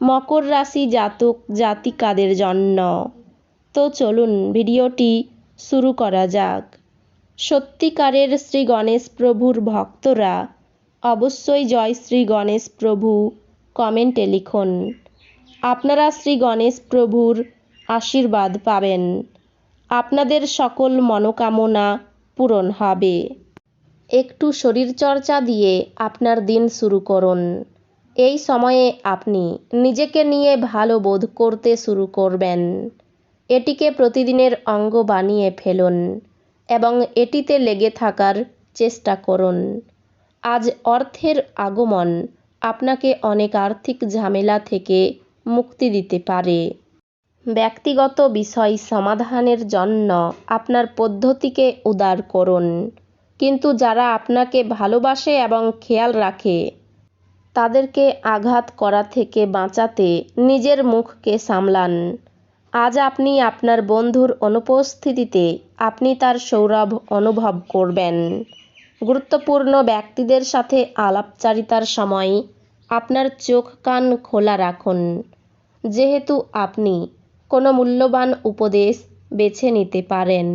মকর রাশি জাতক, জাতিকাদের জন্য। তো চলুন ভিডিওটি শুরু করা যাক। সত্যিকারের শ্রী গণেশ প্রভুর ভক্তরা অবশ্যই জয় শ্রী গণেশ প্রভু কমেন্টে লিখুন। আপনারা শ্রী গণেশ প্রভুর আশীর্বাদ পাবেন। আপনাদের সকল মনোকামনা পূরণ হবে। একটু শরীরচর্চা দিয়ে আপনার দিন শুরু করুন। এই সময়ে আপনি নিজেকে নিয়ে ভালো বোধ করতে শুরু করবেন। এটিকে প্রতিদিনের অঙ্গ বানিয়ে ফেলুন এবং এটিতে লেগে থাকার চেষ্টা করুন। আজ অর্থের আগমন আপনাকে অনেক আর্থিক ঝামেলা থেকে মুক্তি দিতে পারে। ব্যক্তিগত বিষয় সমাধানের জন্য আপনার পদ্ধতিকে উদার করুন। কিন্তু যারা আপনাকে ভালোবাসে এবং খেয়াল রাখে তাদেরকে আঘাত করা থেকে বাঁচাতে নিজের মুখকে সামলান। আজ আপনি আপনার বন্ধুর অনুপস্থিতিতে আপনি তার সৌরভ অনুভব করবেন। গুরুত্বপূর্ণ ব্যক্তিদের সাথে আলাপচারিতার সময় আপনার চোখ কান খোলা রাখুন। যেহেতু আপনি কোনো মূল্যবান উপদেশ বেছে নিতে পারেন।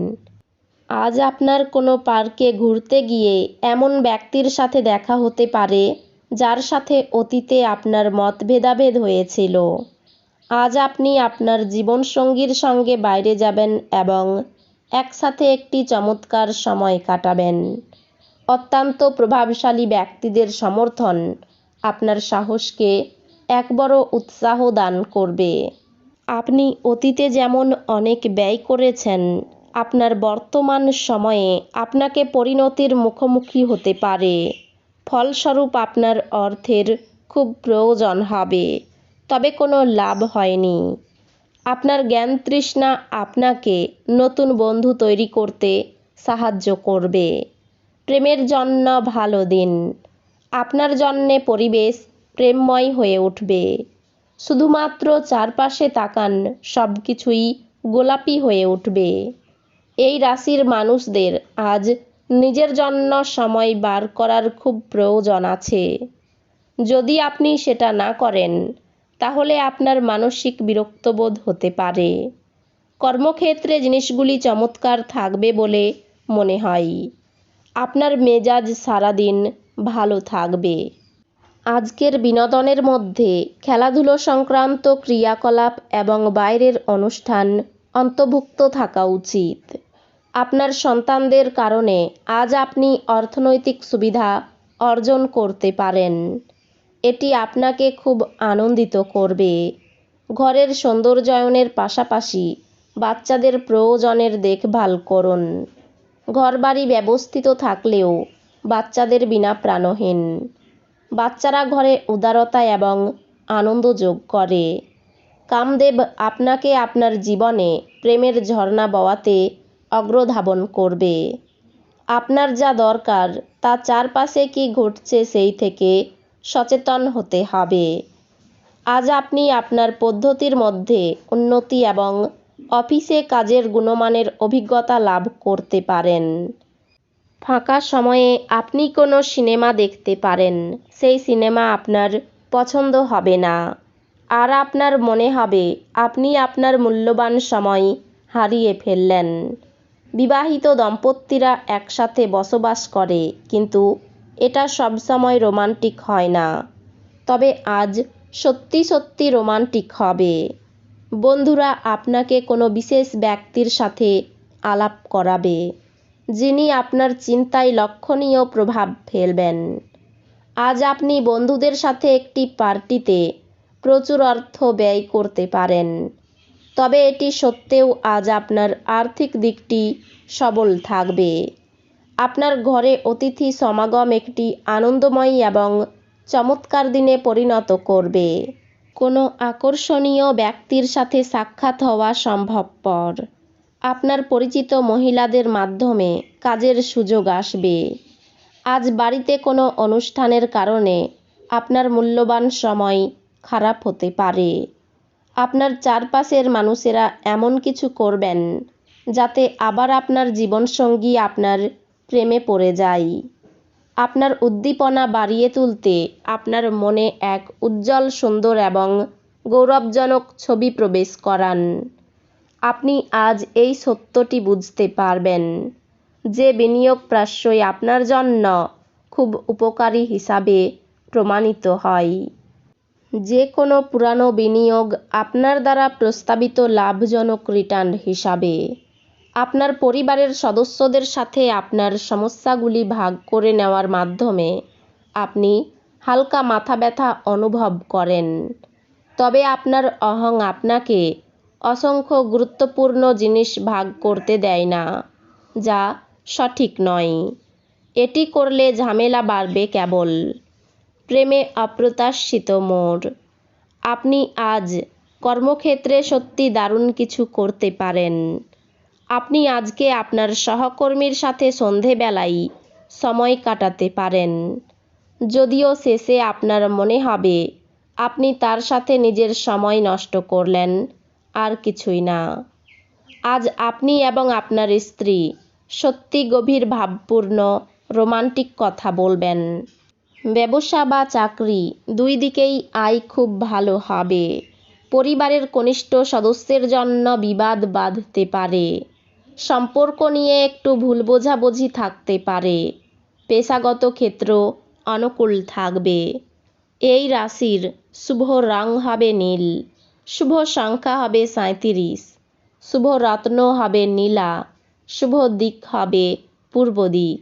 আজ আপনার কোনো পার্কে ঘুরতে গিয়ে এমন ব্যক্তির সাথে দেখা হতে পারে যার সাথে অতীতে আপনার মতভেদাভেদ হয়েছিল। আজ আপনি আপনার জীবনসঙ্গীর সঙ্গে বাইরে যাবেন এবং একসাথে একটি চমৎকার সময় কাটাবেন। অত্যন্ত প্রভাবশালী ব্যক্তিদের সমর্থন আপনার সাহসকে এক বড় উৎসাহ দান করবে। আপনি অতীতে যেমন অনেক ব্যয় করেছেন, আপনার বর্তমান সময়ে আপনাকে পরিণতির মুখোমুখি হতে পারে। ফলস্বরূপ আপনার অর্থের খুব প্রয়োজন হবে, তবে কোনো লাভ হয়নি। আপনার জ্ঞান তৃষ্ণা আপনাকে নতুন বন্ধু তৈরি করতে সাহায্য করবে। প্রেমের জন্য ভালো দিন। আপনার জন্যে পরিবেশ প্রেমময় হয়ে উঠবে। শুধুমাত্র চারপাশে তাকান সব কিছুই গোলাপি হয়ে উঠবে। এই রাশির মানুষদের আজ নিজের জন্য সময় বার করার খুব প্রয়োজন আছে। যদি আপনি সেটা না করেন, তাহলে আপনার মানসিক বিরক্তবোধ হতে পারে। কর্মক্ষেত্রে জিনিসগুলি চমৎকার থাকবে বলে মনে হয়। আপনার মেজাজ সারাদিন ভালো থাকবে। আজকের বিনোদনের মধ্যে খেলাধুলো সংক্রান্ত ক্রিয়াকলাপ এবং বাইরের অনুষ্ঠান অন্তর্ভুক্ত থাকা উচিত। আপনার সন্তানদের কারণে আজ আপনি অর্থনৈতিক সুবিধা অর্জন করতে পারেন। এটি আপনাকে খুব আনন্দিত করবে। ঘরের সৌন্দর্যায়নের পাশাপাশি বাচ্চাদের প্রয়োজনের দেখভাল করুন। ঘরবাড়ি ব্যবস্থিত থাকলেও বাচ্চাদের বিনা প্রাণহীন। বাচ্চারা ঘরে উদারতা এবং আনন্দ যোগ করে। কামদেব আপনাকে আপনার জীবনে প্রেমের ঝর্ণা বওয়াতে অগ্রধাবন করবে। আপনার যা দরকার, তা চারপাশে কি ঘটছে সেই থেকে সচেতন হতে হবে। আজ আপনি আপনার পদ্ধতির মধ্যে উন্নতি এবং অফিসে কাজের গুণমানের অভিজ্ঞতা লাভ করতে পারেন। ফাঁকা সময়ে আপনি কোনো সিনেমা দেখতে পারেন, সেই সিনেমা আপনার পছন্দ হবে না। আর আপনার মনে হবে, আপনি আপনার মূল্যবান সময় হারিয়ে ফেললেন। বিবাহিত দম্পতিরা একসাথে বসবাস করে, কিন্তু এটা সবসময় রোমান্টিক হয় না। তবে আজ সত্যি সত্যি রোমান্টিক হবে। বন্ধুরা, আপনাকে কোনো বিশেষ ব্যক্তির সাথে আলাপ করাবে, যিনি আপনার চিন্তায় লক্ষণীয় প্রভাব ফেলবেন। আজ আপনি বন্ধুদের সাথে একটি পার্টিতে প্রচুর অর্থ ব্যয় করতে পারেন। তবে এটি সত্ত্বেও আজ আপনার আর্থিক দিকটি সবল থাকবে। আপনার ঘরে অতিথি সমাগম একটি আনন্দময়ী এবং চমৎকার দিনে পরিণত করবে। কোনো আকর্ষণীয় ব্যক্তির সাথে সাক্ষাৎ হওয়া সম্ভবপর। আপনার পরিচিত মহিলাদের মাধ্যমে কাজের সুযোগ আসবে। আজ বাড়িতে কোনো অনুষ্ঠানের কারণে আপনার মূল্যবান সময় খারাপ হতে পারে। আপনার চারপাশের মানুষেরা এমন কিছু করবেন যাতে আবার আপনার জীবনসঙ্গী আপনার প্রেমে পড়ে যায়। আপনার উদ্দীপনা বাড়িয়ে তুলতে আপনার মনে এক উজ্জ্বল, সুন্দর এবং গৌরবজনক ছবি প্রবেশ করান। আপনি আজ এই সত্যটি বুঝতে পারবেন যে বিনিয়োগ প্রায়শই আপনার জন্য খুব উপকারী হিসাবে প্রমাণিত হয়। যে কোনো পুরানো বিনিয়োগ আপনার দ্বারা প্রস্তাবিত লাভজনক রিটার্ন হিসাবে। আপনার পরিবারের সদস্যদের সাথে আপনার সমস্যাগুলি ভাগ করে নেওয়ার মাধ্যমে আপনি হালকা মাথা ব্যথা অনুভব করেন। তবে আপনার অহং আপনাকে অসংখ্য গুরুত্বপূর্ণ জিনিস ভাগ করতে দেয় না, যা সঠিক নয়। এটি করলে ঝামেলা বাড়বে কেবল। প্রেমে অপ্রত্যাশিত মোড় আপনি আজ কর্মক্ষেত্রে সত্যি দারুণ কিছু করতে পারেন। আপনি আজকে আপনার সহকর্মীর সাথে সন্ধেবেলায় সময় কাটাতে পারেন। যদিও শেষে আপনার মনে হবে, আপনি তার সাথে নিজের সময় নষ্ট করলেন, আর কিছুই না। আজ আপনি এবং আপনার স্ত্রী সত্যি গভীর ভাবপূর্ণ রোমান্টিক কথা বলবেন। ব্যবসা বা চাকরি দুই দিকেই আয় খুব ভালো হবে। পরিবারের কনিষ্ঠ সদস্যের জন্য বিবাদ বাঁধতে পারে। সম্পর্ক নিয়ে একটু ভুল বোঝাবুঝি থাকতে পারে। পেশাগত ক্ষেত্র অনুকূল থাকবে। এই রাশির শুভ রং হবে নীল। শুভ সংখ্যা হবে সাঁত্রিশ শুভ রত্ন হবে নীলা। শুভ দিক হবে পূর্ব দিক।